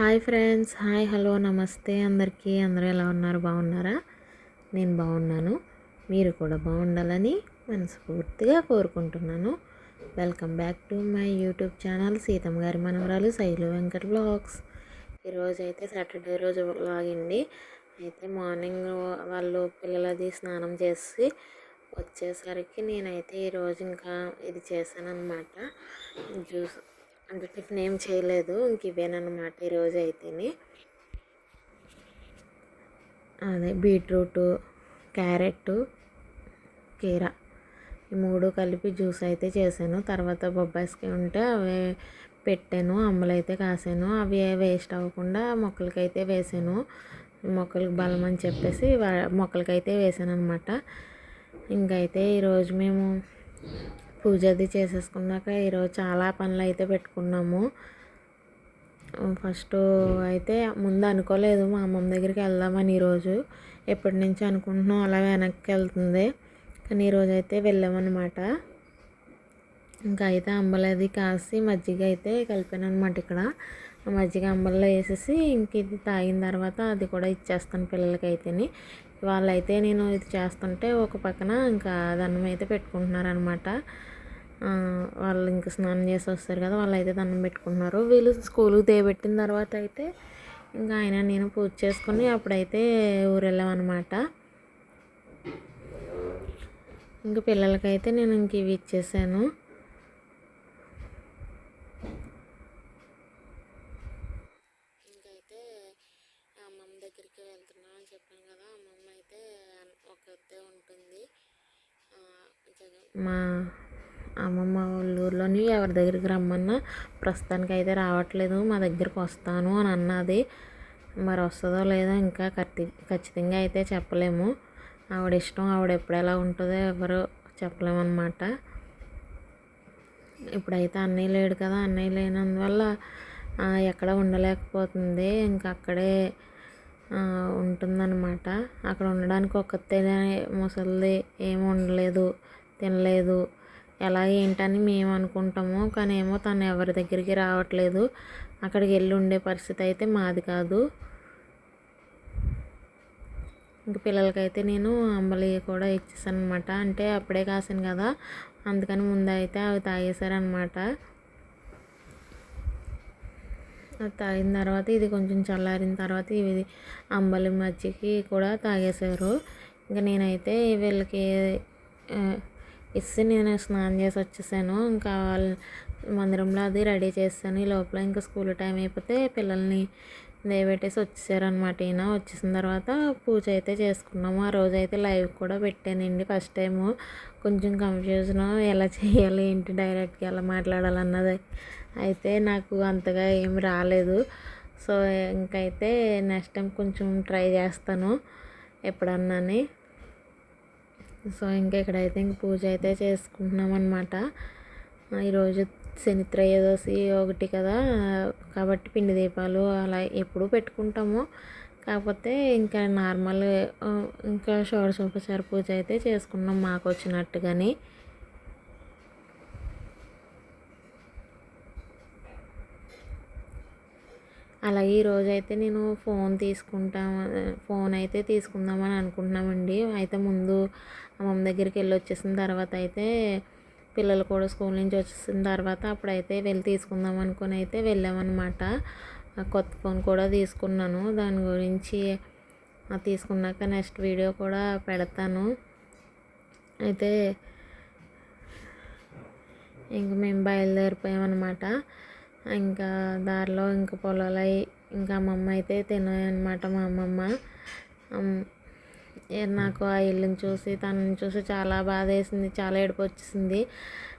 Hi friends hi hello నమస్తే. అందరికీ అందరూ ఎలా ఉన్నారు? బాగున్నారా? నేను బాగున్నాను. మీరు కూడా బాగుండాలని మనస్ఫూర్తిగా కోరుకుంటున్నాను. Welcome back to my YouTube channel Seethamma గారి మనవరాలు శైలు వెంకట్ బ్లాగ్స్. ఈరోజు అయితే సాటర్డే రోజు లాగండి అయితే మార్నింగ్ వాళ్ళు పిల్లలది స్నానం చేసి వచ్చేసరికి నేనైతే ఈరోజు ఇంకా ఇది చేశాను అనమాట జ్యూస్ అంటే టిఫిన్ ఏం చేయలేదు ఇంక ఇవేనమాట ఈరోజు అయితేనే. అదే బీట్రూట్ క్యారెట్ కీర. ఈ మూడు కలిపి జ్యూస్ అయితే చేశాను. తర్వాత బొబ్బాయిస్కి ఉంటే అవి పెట్టాను అమ్మలైతే కాసాను. అవి వేస్ట్ అవ్వకుండా మొక్కలకైతే వేసాను. మొక్కలకు బలం అని చెప్పేసి మొక్కలకైతే వేసాను అనమాట ఇంకైతే ఈరోజు మేము పూజ అది చేసేసుకున్నాక ఈరోజు చాలా పనులు అయితే పెట్టుకున్నాము. ఫస్ట్ అయితే ముందు అనుకోలేదు మా అమ్మమ్మ దగ్గరికి వెళ్దామని ఈరోజు ఎప్పటి నుంచి అనుకుంటున్నాం అలా వెనక్కి వెళ్తుంది. కానీ ఈరోజు అయితే వెళ్ళామన్నమాట. ఇంకా అయితే అంబలది కాసి మజ్జిగ అయితే కలిపాను అనమాట ఇక్కడ. మజ్జిగ అంబల్లో వేసేసి ఇంక ఇది తాగిన తర్వాత అది కూడా ఇచ్చేస్తాను పిల్లలకి అయితేని వాళ్ళైతే నేను ఇది చేస్తుంటే ఒక పక్కన ఇంకా దండం అయితే పెట్టుకుంటున్నారనమాట వాళ్ళు ఇంకా స్నానం చేసి వస్తారు కదా వాళ్ళు అయితే దండం పెట్టుకుంటున్నారు. వీళ్ళు స్కూల్కి దేబెట్టిన తర్వాత అయితే ఇంకా ఆయన నేను పూజ చేసుకుని అప్పుడైతే ఊరు ఇంక ఇంకా పిల్లలకైతే నేను ఇంక ఇవి ఇచ్చేసాను ఇంకైతే అమ్మమ్మ వెళ్తున్నా అని చెప్పాను కదా అమ్మమ్మ అయితే ఒకతే ఉంటుంది. మా అమ్మమ్మ వాళ్ళ ఊర్లోని ఎవరి దగ్గరికి రమ్మన్నా ప్రస్తుతానికి అయితే రావట్లేదు మా దగ్గరికి వస్తాను అని అన్నది. మరి వస్తుందో లేదో ఇంకా ఖచ్చి ఖచ్చితంగా అయితే చెప్పలేము. ఆవిడ ఇష్టం ఆవిడ ఎప్పుడు ఎలా ఉంటుందో ఎవరు చెప్పలేమన్నమాట. ఇప్పుడైతే అన్నయ్య లేడు కదా అన్నయ్య లేనందువల్ల ఎక్కడ ఉండలేకపోతుంది. ఇంకా అక్కడే ఉంటుందన్నమాట. అక్కడ ఉండడానికి ఒక్కతే ముసలిది ఏమి ఉండలేదు తినలేదు. ఎలా ఏంటని మేము అనుకుంటాము. కానీ ఏమో తను ఎవరి దగ్గరికి రావట్లేదు. అక్కడికి వెళ్ళి ఉండే పరిస్థితి అయితే మాది కాదు. ఇంక పిల్లలకైతే నేను అంబలి కూడా ఇచ్చేసాను అనమాట అంటే అప్పుడే కాసాను కదా. అందుకని ముందు అయితే అవి తాగేశారనమాట అది తాగిన తర్వాత ఇది కొంచెం చల్లారిన తర్వాత ఇవి అంబలి మజ్జికి కూడా తాగేశారు. ఇంకా నేనైతే వీళ్ళకి ఇస్తే నేను స్నానం చేసి వచ్చేసాను. ఇంకా మందిరంలో అది రెడీ చేస్తాను ఈ లోపల ఇంకా స్కూల్ టైం అయిపోతే పిల్లల్ని దేవెట్టేసి వచ్చేసారనమాట ఈయన. వచ్చేసిన తర్వాత పూజ అయితే చేసుకున్నాము. ఆ రోజు అయితే లైవ్ కూడా పెట్టానండి ఫస్ట్ టైము. కొంచెం కన్ఫ్యూజన్ ఎలా చేయాలి ఏంటి డైరెక్ట్గా ఎలా మాట్లాడాలన్నది అయితే నాకు అంతగా ఏం రాలేదు. సో ఇంకైతే నెక్స్ట్ టైం కొంచెం ట్రై చేస్తాను ఎప్పుడన్నాని. సో ఇంకా ఇక్కడైతే ఇంక పూజ అయితే చేసుకుంటున్నాం అనమాట ఈరోజు శని త్రయోదశి ఒకటి కదా కాబట్టి పిండి దీపాలు అలా ఎప్పుడు పెట్టుకుంటాము. కాకపోతే ఇంకా నార్మల్ ఇంకా షోడశోపచార పూజ అయితే చేసుకున్నాం మాకు వచ్చినట్టుగాని. అలాగే ఈరోజు అయితే నేను ఫోన్ తీసుకుంటాం ఫోన్ అయితే తీసుకుందామని అనుకుంటున్నామండి. అయితే ముందు అమ్మమ్మ దగ్గరికి వెళ్ళి వచ్చేసిన తర్వాత అయితే పిల్లలు కూడా స్కూల్ నుంచి వచ్చేసిన తర్వాత అప్పుడైతే వెళ్ళి తీసుకుందాం అనుకుని అయితే వెళ్ళామన్నమాట. కొత్త ఫోన్ కూడా తీసుకున్నాను. దాని గురించి తీసుకున్నాక నెక్స్ట్ వీడియో కూడా పెడతాను. అయితే ఇంక మేము బయలుదేరిపోయామన్నమాట. ఇంకా దారిలో ఇంకా పొలాలు ఇంకా అమ్మమ్మ అయితే తినాయన్నమాట మా అమ్మమ్మ. నాకు ఆ ఇల్లుని చూసి తనని చూసి చాలా బాధ వేసింది చాలా ఏడుపు వచ్చేసింది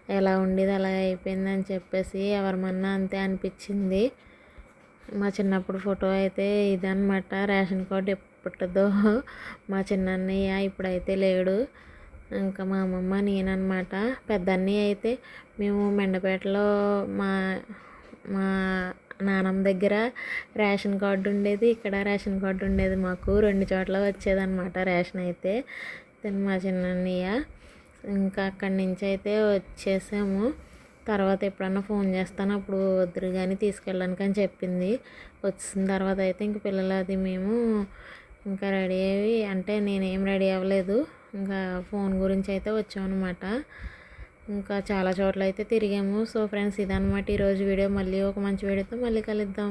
ఎలా ఉండేది అలా అయిపోయింది అని చెప్పేసి ఎవరిమన్నా అంతే అనిపించింది. మా చిన్నప్పుడు ఫోటో అయితే ఇదనమాట రేషన్ కార్డు ఎప్పుడుదో మా చిన్నన్నయ్య ఇప్పుడైతే లేడు. ఇంకా మా అమ్మమ్మ నేనన్నమాట. పెద్ద అన్నయ్య అయితే మేము మెండపేటలో మా మా నానమ్మ దగ్గర రేషన్ కార్డు ఉండేది. ఇక్కడ రేషన్ కార్డు ఉండేది మాకు. రెండు చోట్ల వచ్చేదన్నమాట రేషన్ అయితే. మా చిన్నయ్య ఇంకా అక్కడి నుంచి అయితే వచ్చేసాము. తర్వాత ఎప్పుడన్నా ఫోన్ చేస్తాను. అప్పుడు వద్దురు కానీ తీసుకెళ్ళడానికి అని చెప్పింది. వచ్చిన తర్వాత అయితే ఇంక పిల్లలు అది మేము ఇంకా రెడీ అయ్యి అంటే నేనేం రెడీ అవ్వలేదు. ఇంకా ఫోన్ గురించి అయితే వచ్చామన్నమాట. ఇంకా చాలా చోట్ల అయితే తిరిగాము. సో ఫ్రెండ్స్ ఇదన్నమాట ఈరోజు వీడియో. మళ్ళీ ఒక మంచి వీడియోతో మళ్ళీ కలుద్దాం.